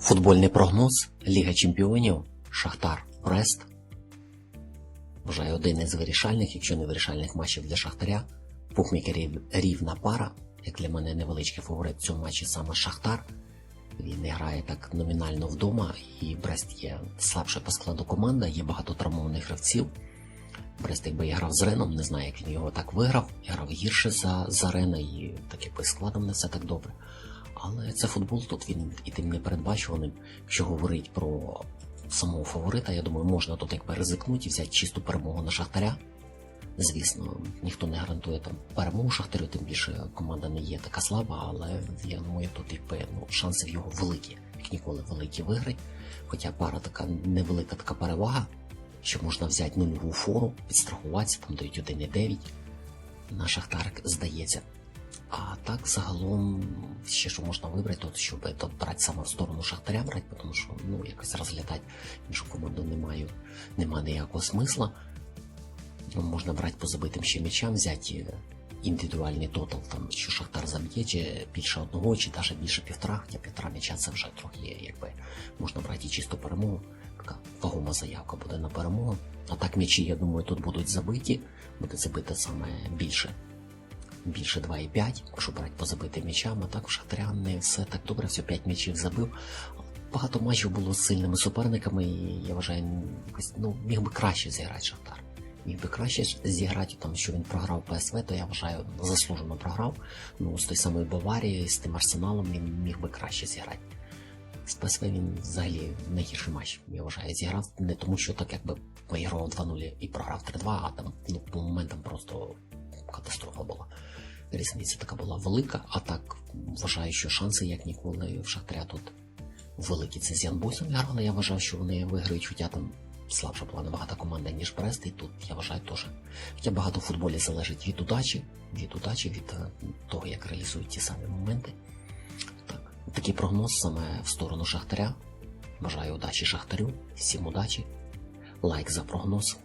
Футбольний прогноз Ліга Чемпіонів Шахтар Брест. Вважаю один із вирішальних, якщо не вирішальних матчів для Шахтаря. Букмекерів рівна пара. Як для мене невеличкий фаворит в цьому матчі саме Шахтар. Він не грає так номінально вдома, і Брест є слабша по складу команда, є багато травмованих гравців. Брест, якби я грав з Реном, не знаю, як він його так виграв. Я грав гірше за, за Рена і так якби складом не все так добре. Але це футбол, тут він і тим непередбачуваним. Якщо говорить про самого фаворита, я думаю, можна тут якби ризикнути і взяти чисту перемогу на Шахтаря. Звісно, ніхто не гарантує там перемогу Шахтарю, тим більше команда не є така слаба, але я думаю, тут якби ну, шанси в його великі, як ніколи великі виграти. Хоча пара така невелика така перевага, що можна взяти нульову фору, підстрахуватися, там дають 1,9 на Шахтар, здається. А так загалом ще що можна вибрати, то щоб то брати саме в сторону Шахтаря брати, тому що ну якось розглядати іншу команду немає, немає ніякого смисла. Ну, можна брати по забитим ще м'ячам, взяти е, індивідуальний тотал, там, що Шахтар заб'є, чи більше одного, чи навіть більше півтора, хоча півтора м'яча це вже трохи є, якби можна брати і чисту перемогу. Така вагома заявка буде на перемогу. А так м'ячі, я думаю, тут будуть забиті, буде забито саме більше більше 2,5, якщо брати по забитим м'ячам, а так у Шахтаря не все так добре, все 5 м'ячів забив. Багато матчів було з сильними суперниками, і я вважаю, ну, міг би краще зіграти Шахтар. Міг би краще зіграти, там, що він програв ПСВ, то я вважаю, заслужено програв. Ну, з той самої Баварії, з тим арсеналом він міг би краще зіграти. З ПСВ він взагалі найгірший матч, я вважаю, зіграв не тому, що так якби вигравав 2-0 і програв 3-2, а там ну, по моментам просто катастрофа була. Різниця така була велика, а так вважаю, що шанси, як ніколи, в Шахтаря тут великі. Це з Янбусом грали. Я вважав, що вони виграють, хоча там слабша була набагато команда, ніж Брест, і тут я вважаю теж. Хоча багато в футболі залежить від удачі, від удачі, від е, того, як реалізують ті самі моменти. Так, такий прогноз саме в сторону Шахтаря. Бажаю удачі Шахтарю, всім удачі. Лайк за прогноз.